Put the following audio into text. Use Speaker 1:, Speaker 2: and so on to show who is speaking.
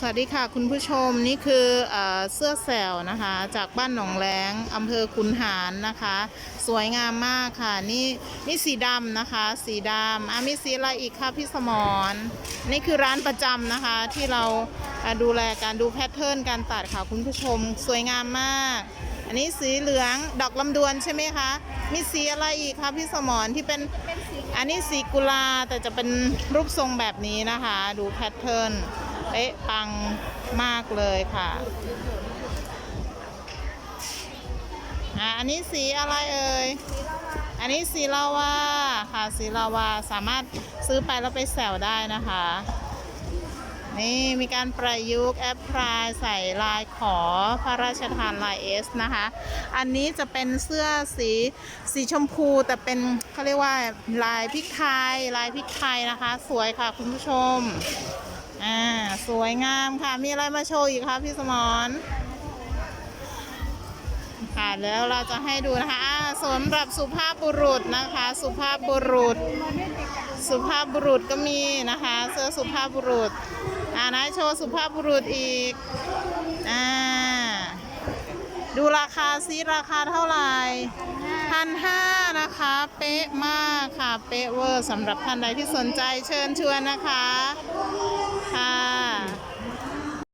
Speaker 1: สวัสดีค่ะคุณผู้ชมนี่คือเอเสื้อแสวนะคะ จากบ้านหนองแรงอำเภอคุนหารนะคะ สวยงามมากค่ะ นี่นี่สีดำนะคะ สีดำอะมีสีอะไรอีกคะพี่สมรนี่คือร้านประจำนะคะที่เราดูแลการดูแพทเทิร์นการตัดค่ะคุณผู้ชมสวยงามมาก อันนี้สีเหลืองดอกลำดวนใช่ไหมคะมีสีอะไรอีกคะพี่สมรที่เป็นอันนี้สีกุลาแต่จะเป็นรูปทรงแบบนี้นะคะ ดูแพทเทิร์น เป๊ะปังมากเลยค่ะอะอันนี้สีอะไรเอ่ยอันนี้สีลาวาค่ะสีลาวาสามารถซื้อไปแล้วไปแซวได้นะคะ นี่มีการประยุกต์แอปพลายใส่ลายขอพระราชทานลายเอสนะคะ อันนี้จะเป็นเสื้อสีสีชมพูแต่เป็นเขาเรียกว่าลายพริกไทยลายพริกไทยนะคะ สวยค่ะคุณผู้ชม อ่าสวยงามค่ะ มีอะไรมาโชว์อีกคะพี่สมรค่ะแล้วเราจะให้ดูนะคะสำหรับสุภาพบุรุษนะคะ สุภาพบุรุษ สุภาพบุรุษก็มีนะคะ เสื้อสุภาพบุรุษอ่านะโชว์สุภาพบุรุษอีกอ่าดูราคาซิราคาเท่าไหร่พันห้านะคะ เป๊ะมากค่ะ เป๊ะเวอร์สำหรับท่านใดที่สนใจเชิญชวนนะคะ